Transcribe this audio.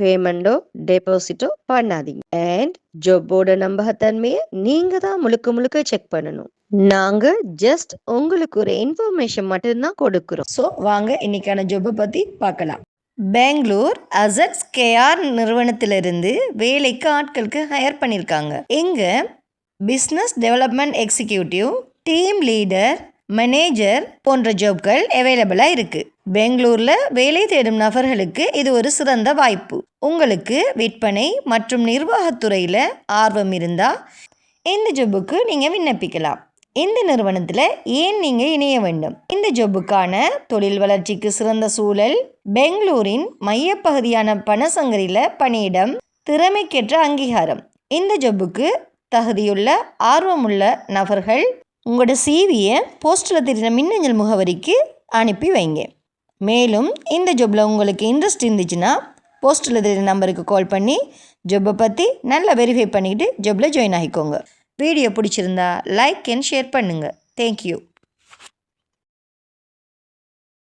பேமெண்டோ டெபாசிட்டோ பண்ணாதீங்க. அண்ட் ஜாப்போட நம்பகத்தன்மையை நீங்க தான் முழுக்க முழுக்க செக் பண்ணணும். நாங்க ஜஸ்ட் உங்களுக்கு ஒரு இன்ஃபர்மேஷன் மட்டும்தான் கொடுக்குறோம். ஸோ வாங்க இன்னைக்கான ஜாப்பை பத்தி பார்க்கலாம். பெங்களூர் அசட்ஸ் கேஆர் நிறுவனத்திலிருந்து வேலைக்கு ஆட்களுக்கு ஹையர் பண்ணியிருக்காங்க. எங்க business development executive team leader manager போன்ற ஜாப்கள் அவைலபிளாக இருக்குது பெங்களூரில் வேலை தேடும் நபர்களுக்கு இது ஒரு சிறந்த வாய்ப்பு. உங்களுக்கு விற்பனை மற்றும் நிர்வாகத்துறையில் ஆர்வம் இருந்தால் இந்த ஜாபுக்கு நீங்கள் விண்ணப்பிக்கலாம். இந்த நிறுவனத்தில் ஏன் நீங்கள் இணைய வேண்டும்? இந்த ஜாபுக்கான தொழில் வளர்ச்சிக்கு சிறந்த சூழல் பெங்களூரின் மையப்பகுதியான பணசங்கரியில் பணியிடம் திறமைக்கேற்ற அங்கீகாரம். இந்த ஜாபுக்கு தகுதியுள்ள ஆர்வமுள்ள நபர்கள் உங்களோட சிவியை போஸ்டில் தெரிகிற மின்னஞ்சல் முகவரிக்கு அனுப்பி வைங்க. மேலும் இந்த ஜாப்பில் உங்களுக்கு இன்ட்ரெஸ்ட் இருந்துச்சுன்னா போஸ்டில் தெரிகிற நம்பருக்கு கால் பண்ணி ஜாப்பை பற்றி நல்லா வெரிஃபை பண்ணிக்கிட்டு ஜாப்பில் ஜாயின் ஆகிக்கோங்க. வீடியோ பிடிச்சிருந்தா லைக் அண்ட் ஷேர் பண்ணுங்கள் தேங்க்யூ